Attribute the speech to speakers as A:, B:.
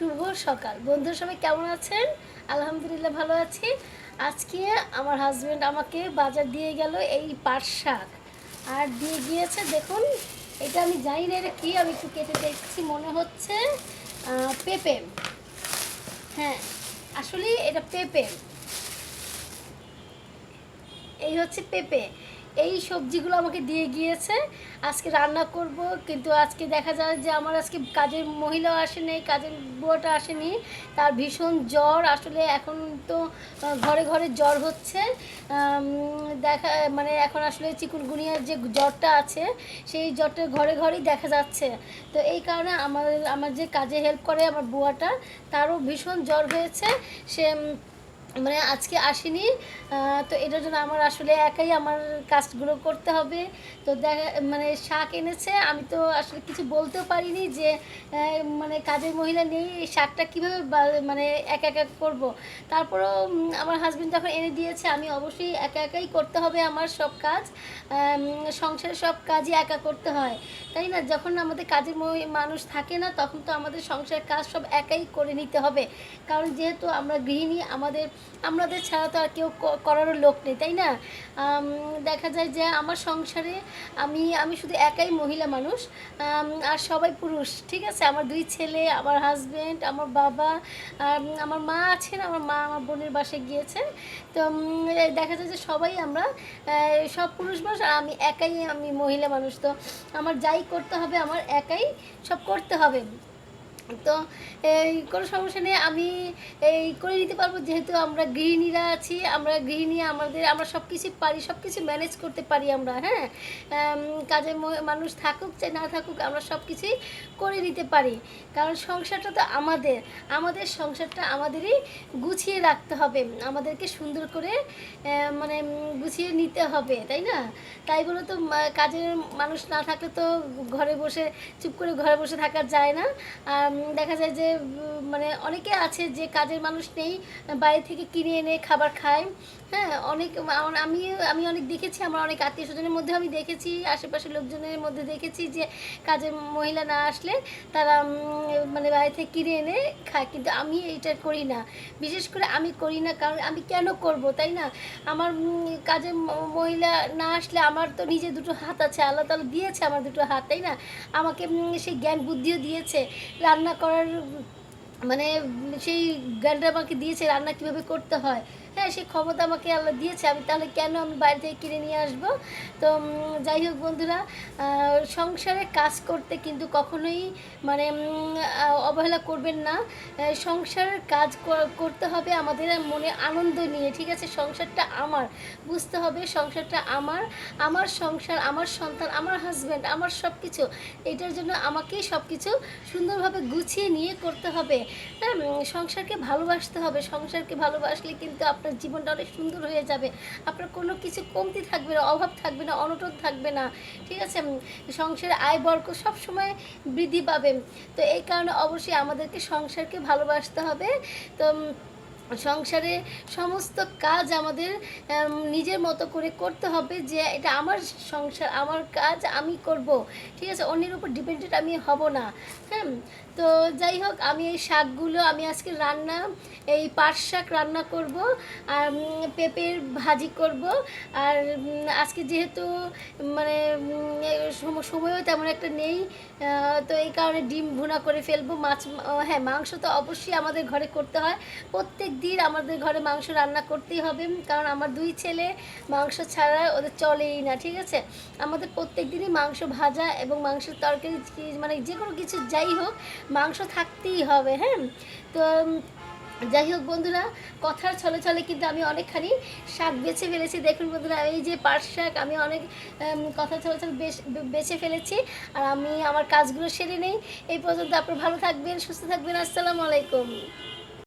A: শুভ সকাল। বন্ধুরা, সবাই কেমন আছেন? আলহামদুলিল্লাহ ভালো আছি। আজকে আমার হাজব্যান্ড আমাকে বাজার দিয়ে গেল এই পাট শাক। আর দিয়ে গিয়েছে, দেখুন, এটা আমি জানি না এটা কী, আমি একটু কেটে দেখছি, মনে হচ্ছে পেঁপে। হ্যাঁ আসলে এটা পেঁপে। এই হচ্ছে পেঁপে। এই সবজিগুলো আমাকে দিয়ে গিয়েছে। আজকে রান্না করব, কিন্তু আজকে দেখা যায় যে আমার আজকে কাজের মহিলাও আসেনি, কাজের বুয়াটা আসেনি। তার ভীষণ জ্বর, আসলে এখন তো ঘরে ঘরে জ্বর হচ্ছে। দেখা মানে এখন আসলে চিকুনগুনিয়ার যে জ্বরটা আছে, সেই জ্বরটা ঘরে ঘরেই দেখা যাচ্ছে। তো এই কারণে আমার আমার যে কাজে হেল্প করে আমার বুয়াটা, তারও ভীষণ জ্বর হয়েছে। সে মানে আজকে আসেনি তো এটার জন্য আমার আসলে একাই আমার কাজগুলো করতে হবে। তো দেখা মানে শাক এনেছে, আমি তো আসলে কিছু বলতেও পারিনি যে মানে কাজের মহিলা নেই শাকটা কীভাবে মানে একা একা করব? তারপরেও আমার হাজবেন্ড যখন এনে দিয়েছে, আমি অবশ্যই একা একাই করতে হবে আমার সব কাজ। সংসারের সব কাজই একা করতে হয়। তাই না? যখন আমাদের কাজের মানুষ থাকে না, তখন তো আমাদের সংসারের কাজ সব একাই করে নিতে হবে। কারণ যেহেতু আমরা গৃহিণী, আমাদের আমাদের ছাড়া তো আর কেউ করারও লোক নেই তাই না? দেখা যায় যে আমার সংসারে আমি আমি শুধু একাই মহিলা মানুষ আর সবাই পুরুষ ঠিক আছে? আমার দুই ছেলে আমার হাজব্যান্ড আমার বাবা আম, আমার মা আছেন আমার মা আমার বোনের বাসে গিয়েছেন। তো দেখা যায় যে সবাই আমরা সব পুরুষ মানুষ আর আমি একাই আমি মহিলা মানুষ তো আমার যাই করতে হবে আমার একাই সব করতে হবে। তো, এই, কোনো সমস্যা নেই। আমি এই করে নিতে পারব। যেহেতু আমরা গৃহিণীরা আছি, আমরা গৃহিণী, আমাদের, আমরা সব কিছু পারি সব কিছু ম্যানেজ করতে পারি আমরা হ্যাঁ? কাজে মানুষ থাকুক চাই না থাকুক, আমরা সব কিছুই করে নিতে পারি। কারণ সংসারটা তো আমাদের। আমাদের সংসারটা আমাদেরই গুছিয়ে রাখতে হবে। আমাদেরকে সুন্দর করে মানে গুছিয়ে নিতে হবে, তাই না? তাই বলে তো কাজের মানুষ না থাকলে তো ঘরে বসে, চুপ করে ঘরে বসে থাকা যায় না। আর দেখা যায় যে মানে অনেকে আছে যে কাজের মানুষ নেই, বাইরে থেকে কিনে এনে খাবার খায়। হ্যাঁ অনেক আমি আমি অনেক দেখেছি, আমার অনেক আত্মীয় স্বজনের মধ্যে আমি দেখেছি, আশেপাশের লোকজনের মধ্যে দেখেছি যে কাজের মহিলা না আসলে তারা মানে বাইরে থেকে কিনে এনে খায়। কিন্তু আমি এইটা করি না। বিশেষ করে আমি করি না, কারণ আমি কেন করব, তাই না? আমার কাজের মহিলা না আসলে আমার তো নিজে দুটো হাত আছে, আল্লাহ তালা দিয়েছে আমার দুটো হাত, তাই না? আমাকে সেই জ্ঞান বুদ্ধিও দিয়েছে। রান্না করার উম, মানে সেই জ্ঞানটা আমাকে দিয়েছে, রান্না কীভাবে করতে হয়। হ্যাঁ সেই ক্ষমতা আমাকে আল্লাহ দিয়েছে, আমি তাহলে কেন আমি বাইরে থেকে কিনে নিয়ে আসব? তো যাই হোক বন্ধুরা সংসারে কাজ করতে কিন্তু কখনোই মানে অবহেলা করবেন না। সংসারের কাজ করতে হবে আমাদের মনে আনন্দ নিয়ে, ঠিক আছে? সংসারটা আমার, বুঝতে হবে সংসারটা আমার। আমার সংসার, আমার সন্তান, আমার হাজব্যান্ড আমার সব কিছু এটার জন্য আমাকেই সব কিছু সুন্দরভাবে গুছিয়ে নিয়ে করতে হবে। সংসারকে ভালোবাসতে হবে। সংসারকে ভালোবাসলে কিন্তু আপনার জীবনটা অনেক সুন্দর হয়ে যাবে। আপনার কোনো কিছু কমতি থাকবে না, অভাব থাকবে না, অনটন থাকবে না। ঠিক আছে? সংসারের আয় বর্গ সবসময় বৃদ্ধি পাবে। তো এই কারণে অবশ্যই আমাদেরকে সংসারকে ভালোবাসতে হবে। তো সংসারে সমস্ত কাজ আমাদের নিজের মতো করে করতে হবে যে এটা আমার সংসার, আমার কাজ আমি করব। ঠিক আছে? অন্যের উপর ডিপেন্ডেন্ট আমি হব না। হ্যাঁ? তো যাই হোক, আমি এই শাকগুলো, আমি আজকে রান্না, এই পাট শাক রান্না করব, আর পেঁপের ভাজি করব। আর আজকে যেহেতু মানে সময়ও তেমন একটা নেই তো এই কারণে ডিম ভুনা করে ফেলব। মাছ হ্যাঁ মাংস তো অবশ্যই আমাদের ঘরে করতে হয়। প্রত্যেক দিন আমাদের ঘরে মাংস রান্না করতেই হবে, কারণ আমার দুই ছেলে, মাংস ছাড়া ওদের চলেই না, ঠিক আছে? আমাদের প্রত্যেক দিনই মাংস ভাজা এবং মাংসের তরকারি মানে যে কোনো কিছু যাই হোক, মাংস থাকতেই হবে হ্যাঁ? তো, যাই হোক বন্ধুরা, কথার ছলে ছলে কিন্তু আমি অনেকখানি শাক বেছে ফেলেছি। দেখুন বন্ধুরা, এই যে পাট শাক, আমি অনেক কথা ছলে ছলে বেছে ফেলেছি আর আমি আমার কাজগুলো সেরে নেই। এই পর্যন্ত আপনার ভালো থাকবেন, সুস্থ থাকবেন। আসসালামু আলাইকুম।